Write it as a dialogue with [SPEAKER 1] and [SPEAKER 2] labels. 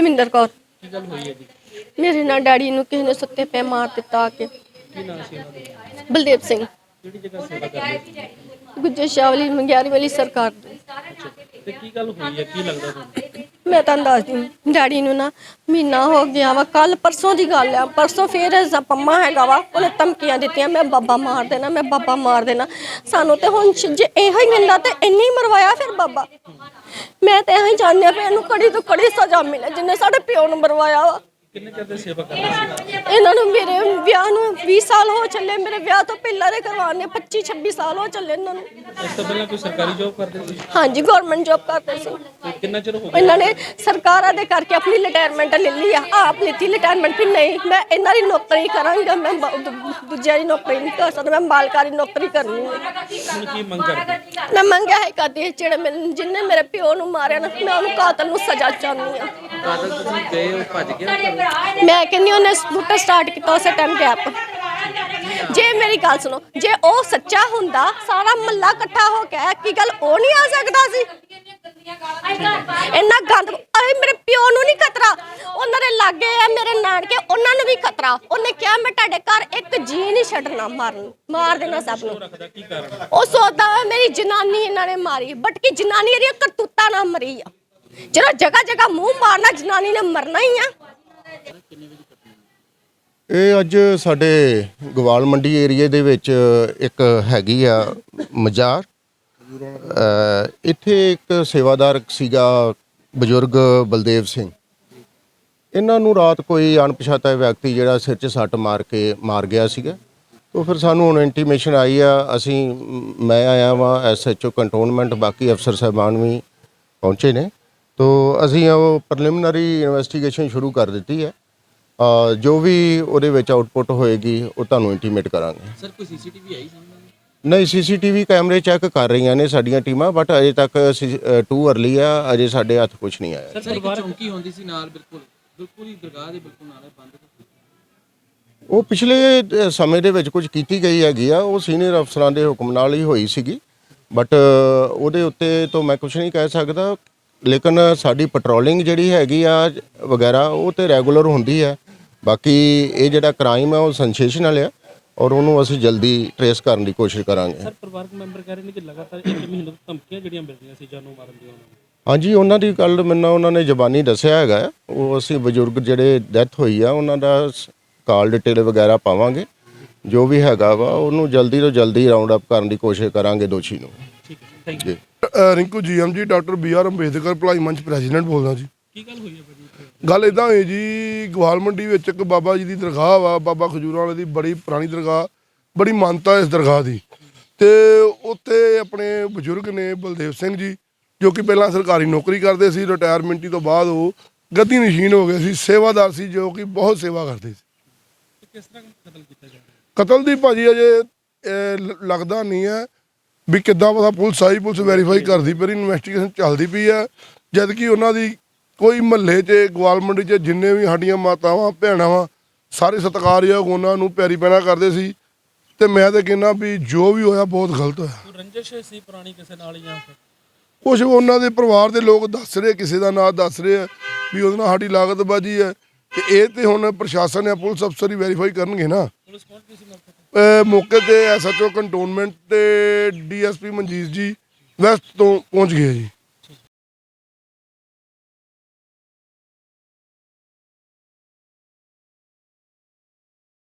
[SPEAKER 1] ਜਸਵਿੰਦਰ ਕੌਰ।
[SPEAKER 2] ਕੀ ਗੱਲ ਹੋਈ ਹੈ ਜੀ?
[SPEAKER 1] ਮੇਰੇ ਨਾਲ ਡੈਡੀ ਨੂੰ ਕਿਸੇ ਨੇ ਸੁੱਤੇ ਪੈ ਮਾਰ ਦਿੱਤਾ ਆ ਕੇ।
[SPEAKER 2] ਕੀ ਨਾਮ ਸੀ ਉਹਨਾਂ ਦਾ?
[SPEAKER 1] ਬਲਦੇਵ ਸਿੰਘ।
[SPEAKER 2] ਕਿਹੜੀ ਜਗ੍ਹਾ ਸੇਵਾ ਕਰਦੇ ਸੀ?
[SPEAKER 1] ਗੁੱਜਰ ਸ਼ਾਵਲੀ ਮੰਗਿਆਰੀ ਵਾਲੀ ਸਰਕਾਰ ਦੇ
[SPEAKER 2] ਤੇ ਕੀ ਗੱਲ ਹੋਈ ਹੈ? ਕੀ ਲੱਗਦਾ ਤੁਹਾਨੂੰ?
[SPEAKER 1] ਮੈਂ ਤੁਹਾਨੂੰ ਦੱਸਦੀ ਡੈਡੀ ਨੂੰ ਨਾ ਮਹੀਨਾ ਹੋ ਗਿਆ ਵਾ ਕੱਲ ਪਰਸੋਂ ਦੀ ਗੱਲ ਆ। ਪਰਸੋਂ ਫੇਰ ਪੰਮਾ ਹੈਗਾ ਵਾ ਉਹਨੇ ਧਮਕੀਆਂ ਦਿੱਤੀਆਂ ਮੈਂ ਬਾਬਾ ਮਾਰ ਦੇਣਾ ਮੈਂ ਬਾਬਾ ਮਾਰ ਦੇਣਾ। ਸਾਨੂੰ ਤੇ ਹੁਣ ਸ਼- ਜੇ ਇਹੋ ਹੀ ਮਿਲਦਾ ਤੇ ਇੰਨੀ ਮਰਵਾਇਆ ਫਿਰ ਬਾਬਾ। ਮੈਂ ਤੇ ਇਹੋ ਚਾਹੁੰਦੀ ਚਾਹੁੰਦੀ ਵੀ ਇਹਨੂੰ ਕੜੀ ਤੋਂ ਕੜੀ ਸਜ਼ਾ ਮਿਲੇ, ਜਿੰਨੇ ਸਾਡੇ ਪਿਓ ਨੂੰ ਮਰਵਾਇਆ ਵਾ।
[SPEAKER 2] ਕਿੰਨੇ ਚਿਰ ਦੀ ਸੇਵਾ ਕਰਦੇ ਸੀ?
[SPEAKER 1] ਇਹਨਾਂ ਨੂੰ ਮੇਰੇ ਵਿਆਹ ਨੂੰ 20 ਸਾਲ ਹੋ ਚੱਲੇ ਮੇਰੇ ਵਿਆਹ ਤੋਂ ਪਹਿਲਾਂ ਦੇ ਕਰਵਾਉਣੇ 25 26 ਸਾਲ ਹੋ ਚੱਲੇ ਇਹਨਾਂ ਨੂੰ।
[SPEAKER 2] ਇਸ ਤੋਂ ਪਹਿਲਾਂ ਕੋਈ ਸਰਕਾਰੀ ਜੌਬ ਕਰਦੇ ਸੀ?
[SPEAKER 1] ਹਾਂਜੀ ਗਵਰਨਮੈਂਟ ਜੌਬ ਕਰਦੇ ਸੀ।
[SPEAKER 2] ਤੇ ਕਿੰਨਾ ਚਿਰ ਹੋ ਗਿਆ?
[SPEAKER 1] ਇਹਨਾਂ ਨੇ ਸਰਕਾਰਾਂ ਦੇ ਕਰਕੇ ਆਪਣੀ ਰਿਟਾਇਰਮੈਂਟ ਲੈ ਲਈ ਆ ਆਪ ਲਿੱਤੀ ਰਿਟਾਇਰਮੈਂਟ ਵੀ ਨਹੀਂ। ਮੈਂ ਇਹਨਾਂ ਦੀ ਨੌਕਰੀ ਕਰਾਂਗਾ ਮੈਂ ਬ- ਦੂ- ਦੂਜਿਆਂ ਦੀ ਨੌਕਰੀ ਨਹੀਂ ਕਰ ਸਕਦਾ ਮੈਂ ਮਾਲਕਾਰੀ ਨੌਕਰੀ ਕਰਨੀ ਹੈ
[SPEAKER 2] ਹੁਣ ਕੀ ਮੰਗ ਕਰਦੇ?
[SPEAKER 1] ਮੈਂ ਮੰਗਿਆ ਹੈ ਕਦੇ ਜਿਹੜੇ ਮੈਨੂੰ ਜਿੰਨੇ ਮੇਰੇ ਪਿਓ ਨੂੰ ਮਾਰਿਆ ਨਾ ਮੈਂ ਉਹਨੂੰ ਕਾਤਲ ਨੂੰ ਸਜ਼ਾ ਚਾਹੁੰਦੀ ਆ।
[SPEAKER 2] ਕਾਦਲ ਤੁਸੀਂ ਗਏ ਹੋ ਭੱਜ ਗਿਆ
[SPEAKER 1] ਮੈਂ ਕਹਿੰਦੀ ਉਹਨੇ ਬੂਟਾ ਸਟਾਰਟ ਕੀਤਾ ਉਸੇ ਟਾਈਮ ਗੈਪ ਜੇ ਮੇਰੀ ਗੱਲ ਸੁਣੋ ਜੇ ਉਹ ਸੱਚਾ ਹੁੰਦਾ ਸਾਰਾ ਮੱਲਾ ਇਕੱਠਾ ਹੋ ਕੇ ਕੀ ਗੱਲ ਉਹ ਨਹੀਂ ਆ ਸਕਦਾ ਸੀ? ਇੰਨਾ ਗੰਦ ਅਰੇ ਮੇਰੇ ਪਿਓ ਨੂੰ ਨਹੀਂ ਖਤਰਾ। ਉਹਨਾਂ ਦੇ ਲਾਗੇ ਆ ਮੇਰੇ ਨਾਨਕੇ ਉਹਨਾਂ ਨੂੰ ਵੀ ਖਤਰਾ। ਉਹਨੇ ਕਿਹਾ ਮੈਂ ਤੁਹਾਡੇ ਘਰ ਇੱਕ ਜੀ ਨਹੀਂ ਛੱਡਣਾ ਮਾਰਨ ਮਾਰ ਦੇਣਾ ਸਭ ਨੂੰ। ਉਹ ਸੋਚਦਾ ਵਾ ਮੇਰੀ ਜਨਾਨੀ ਇਹਨਾਂ ਨੇ ਮਾਰੀ ਬਟ ਕਿ ਜਨਾਨੀ ਇਹਦੀਆਂ ਕਰਤੂਤਾਂ ਨਾਲ ਮਰੀ ਆ? ਜਿਹੜਾ ਜਗ੍ਹਾ ਜਗ੍ਹਾ ਮੂੰਹ ਮਾਰਨਾ ਜਨਾਨੀ ਨੇ ਮਰਨਾ ਹੀ ਆ।
[SPEAKER 3] ਇਹ ਅੱਜ ਸਾਡੇ ਗਵਾਲ ਮੰਡੀ ਏਰੀਏ ਦੇ ਵਿੱਚ ਇੱਕ ਹੈਗੀ ਆ ਮਜ਼ਾਰ। ਅ, ਇੱਥੇ ਇੱਕ ਸੇਵਾਦਾਰ ਸੀਗਾ ਬਜ਼ੁਰਗ ਬਲਦੇਵ ਸਿੰਘ। ਇਹਨਾਂ ਨੂੰ ਰਾਤ ਕੋਈ ਅਣਪਛਾਤਾ ਵਿਅਕਤੀ ਜਿਹੜਾ ਸਿਰ 'ਚ ਸੱਟ ਮਾਰ ਕੇ ਮਾਰ ਗਿਆ ਸੀਗਾ। ਤੋਂ ਫਿਰ ਸਾਨੂੰ ਹੁਣ ਇੰਟੀਮੇਸ਼ਨ ਆਈ ਆ ਅਸੀਂ ਮੈਂ ਆਇਆ ਵਾਂ ਐਸਐਚਓ ਕੰਟੋਨਮੈਂਟ ਬਾਕੀ ਅਫਸਰ ਸਾਹਿਬਾਨ ਵੀ ਪਹੁੰਚੇ ਨੇ। ਤੋਂ ਅਸੀਂ ਉਹ ਪ੍ਰੀਲਿਮਿਨਰੀ ਇਨਵੈਸਟੀਗੇਸ਼ਨ ਸ਼ੁਰੂ ਕਰ ਦਿੱਤੀ ਹੈ। ਅ, ਜੋ ਵੀ ਉਹਦੇ ਵਿੱਚ ਆਉਟਪੁੱਟ ਹੋਏਗੀ ਉਹ ਤੁਹਾਨੂੰ ਇੰਟੀਮੇਟ ਕਰਾਂਗੇ।
[SPEAKER 2] ਸਰ ਕੋਈ ਸੀਸੀਟੀਵੀ ਆਈ ਸਾਹਮਣੇ?
[SPEAKER 3] ਨਹੀਂ ਸੀਸੀਟੀਵੀ ਕੈਮਰੇ ਚੈੱਕ ਕਰ ਰਹੀਆਂ ਨੇ ਸਾਡੀਆਂ ਟੀਮਾਂ ਬਟ ਅਜੇ ਤੱਕ ਟੂ ਅਰਲੀ ਆ। ਅਜੇ ਸਾਡੇ ਹੱਥ ਕੁਝ ਨਹੀਂ ਆਇਆ।
[SPEAKER 2] ਸਰ ਪਰਿਵਾਰ ਚੌਂਕੀ ਹੁੰਦੀ ਸੀ ਨਾਲ ਬਿਲਕੁਲ। ਬਿਲਕੁਲ ਹੀ ਦਰਗਾਹ ਦੇ ਬਿਲਕੁਲ ਨਾਲ ਹੈ, ਬੰਦ
[SPEAKER 3] ਉਹ ਪਿਛਲੇ ਅ, ਸਮੇਂ ਦੇ ਵਿੱਚ ਕੁਝ ਕੀਤੀ ਗਈ ਹੈਗੀ ਆ। ਉਹ ਸੀਨੀਅਰ ਅਫਸਰਾਂ ਦੇ ਹੁਕਮ ਨਾਲ ਹੀ ਹੋਈ ਸੀਗੀ। ਬਟ ਉਹਦੇ ਉੱਤੇ ਤੋਂ ਮੈਂ ਕੁਝ ਨਹੀਂ ਕਹਿ ਸਕਦਾ। ਲੇਕਿਨ ਸਾਡੀ ਪੈਟਰੋਲਿੰਗ ਜਿਹੜੀ ਹੈਗੀ ਆ ਵਗੈਰਾ ਉਹ ਤੇ ਰੈਗੂਲਰ ਹੁੰਦੀ ਹੈ ਬਾਕੀ ਇਹ ਜਿਹੜਾ ਕ੍ਰਾਈਮ ਹੈ ਉਹ ਸੈਂਸੇਸ਼ਨਲ ਆ ਔਰ ਉਹਨੂੰ ਅਸੀਂ ਜਲਦੀ ਟਰੇਸ ਕਰਨ ਦੀ ਕੋਸ਼ਿਸ਼ ਕਰਾਂਗੇ।
[SPEAKER 2] ਸਰ ਪਰਿਵਾਰਕ ਮੈਂਬਰ ਕਹਿ ਰਹੇ ਨੇ ਕਿ ਲਗਾਤਾਰ ਇੱਕ ਮਹੀਨੇ ਤੋਂ ਧਮਕੀਆਂ ਜਿਹੜੀਆਂ ਮਿਲ ਰਹੀਆਂ ਸੀ ਜਾਨੋਂ ਮਾਰਨ ਦੀਆਂ ਉਹਨਾਂ ਨੂੰ।
[SPEAKER 3] ਹਾਂਜੀ ਉਹਨਾਂ ਦੀ ਗੱਲ ਮੈਨੂੰ ਉਹਨਾਂ ਨੇ ਜ਼ਬਾਨੀ ਦੱਸਿਆ ਹੈਗਾ। ਉਹ ਅਸੀਂ ਬਜ਼ੁਰਗ ਜਿਹੜੇ ਡੈਥ ਹੋਈ ਆ ਉਹਨਾਂ ਦਾ ਕਾਲ ਡਿਟੇਲ ਵਗੈਰਾ ਪਾਵਾਂਗੇ। ਜੋ ਵੀ ਹੈਗਾ ਵਾ ਉਹਨੂੰ ਜਲਦੀ ਤੋਂ ਜਲਦੀ ਰਾਉਂਡ ਅਪ ਕਰਨ ਦੀ ਕੋਸ਼ਿਸ਼ ਕਰਾਂਗੇ ਦੋਸ਼ੀ ਨੂੰ।
[SPEAKER 2] ਠੀਕ ਹੈ thank you
[SPEAKER 4] Rinku GM ji doctor B R Ambedkar ਭਲਾਈ ਮੰਚ ਪ੍ਰੈਜ਼ੀਡੈਂਟ ਬੋਲਦਾ ਜੀ।
[SPEAKER 2] ਕੀ ਗੱਲ ਹੋਈ ਹੈ ਭਾਜੀ?
[SPEAKER 4] ਗੱਲ ਇਦਾਂ ਹੋਈ ਜੀ ਗਵਾਲ ਮੰਡੀ ਵਿੱਚ ਇੱਕ ਬਾਬਾ ਜੀ ਦੀ ਦਰਗਾਹ ਵਾ ਬਾਬਾ ਖਜੂਰਾਂ ਵਾਲੇ ਦੀ ਬੜੀ ਪੁਰਾਣੀ ਦਰਗਾਹ ਬੜੀ ਮਾਨਤਾ ਇਸ ਦਰਗਾਹ ਦੀ। ਤੇ ਉੱਥੇ ਆਪਣੇ ਬਜ਼ੁਰਗ ਨੇ ਬਲਦੇਵ ਸਿੰਘ ਜੀ ਜੋ ਕਿ ਪਹਿਲਾਂ ਸਰਕਾਰੀ ਨੌਕਰੀ ਕਰਦੇ ਸੀ ਰਿਟਾਇਰਮੈਂਟੀ ਤੋਂ ਬਾਅਦ ਉਹ ਗੱਦੀ ਨਸ਼ੀਨ ਹੋ ਗਏ ਸੀ ਸੇਵਾਦਾਰ ਸੀ ਜੋ ਕਿ ਬਹੁਤ ਸੇਵਾ ਕਰਦੇ ਸੀ।
[SPEAKER 2] ਕਿਸ ਤਰ੍ਹਾਂ ਕਤਲ ਕੀਤਾ ਜਾ ਰਿਹਾ?
[SPEAKER 4] ਕਤਲ ਦੀ ਭਾਜੀ ਅਜੇ ਲੱਗਦਾ ਨਹੀਂ ਹੈ। ਵੀ ਕਿੱਦਾਂ ਪਤਾ ਪੁਲਿਸ ਆਈ ਪੁਲਿਸ ਵੈਰੀਫਾਈ ਕਰਦੀ ਪਈ ਇਨਵੈਸਟੀਗੇਸ਼ਨ ਚੱਲਦੀ ਪਈ ਹੈ ਜਦ ਕਿ ਉਹਨਾਂ ਦੀ ਕੋਈ ਮਹੱਲੇ 'ਚ ਗਵਾਲ ਮੰਡੀ 'ਚ ਜਿੰਨੇ ਵੀ ਸਾਡੀਆਂ ਮਾਤਾਵਾਂ ਭੈਣਾਂ ਵਾ ਸਾਰੇ ਸਤਿਕਾਰਯੋਗ ਉਹਨਾਂ ਨੂੰ ਪਿਆਰੀ ਪੈਣਾ ਕਰਦੇ ਸੀ। ਤੇ ਮੈਂ ਤਾਂ ਕਹਿੰਦਾ ਵੀ ਜੋ ਵੀ ਹੋਇਆ ਬਹੁਤ ਗਲਤ ਹੋਇਆ।
[SPEAKER 2] ਰੰਜਿਸ਼ ਸੀ ਪੁਰਾਣੀ ਕਿਸੇ ਨਾਲ ਜਾਂ ਫਿਰ?
[SPEAKER 4] ਕੁਝ ਉਹਨਾਂ ਦੇ ਪਰਿਵਾਰ ਦੇ ਲੋਕ ਦੱਸ ਰਹੇ ਕਿਸੇ ਦਾ ਨਾਂ ਦੱਸ ਰਹੇ ਆ ਵੀ ਉਹਦੇ ਨਾਲ ਸਾਡੀ ਲਾਗਤਬਾਜ਼ੀ ਹੈ ਤੇ ਇਹ ਤੇ ਹੁਣ ਪ੍ਰਸ਼ਾਸਨ ਜਾਂ ਪੁਲਿਸ ਅਫਸਰ ਹੀ ਵੈਰੀਫਾਈ ਕਰਨਗੇ ਨਾ।
[SPEAKER 2] ਪੁਲਿਸ ਪਹੁੰਚ ਗਈ ਸੀ ਮੌਕੇ
[SPEAKER 4] ਮੌਕੇ ਤੇ ਐਸਐਚਓ ਕੰਟੋਨਮੈਂਟ ਤੇ ਡੀਐਸਪੀ ਮਨਜੀਤ ਜੀ ਵੈਸਟ ਤੋਂ ਪਹੁੰਚ ਗਏ ਜੀ।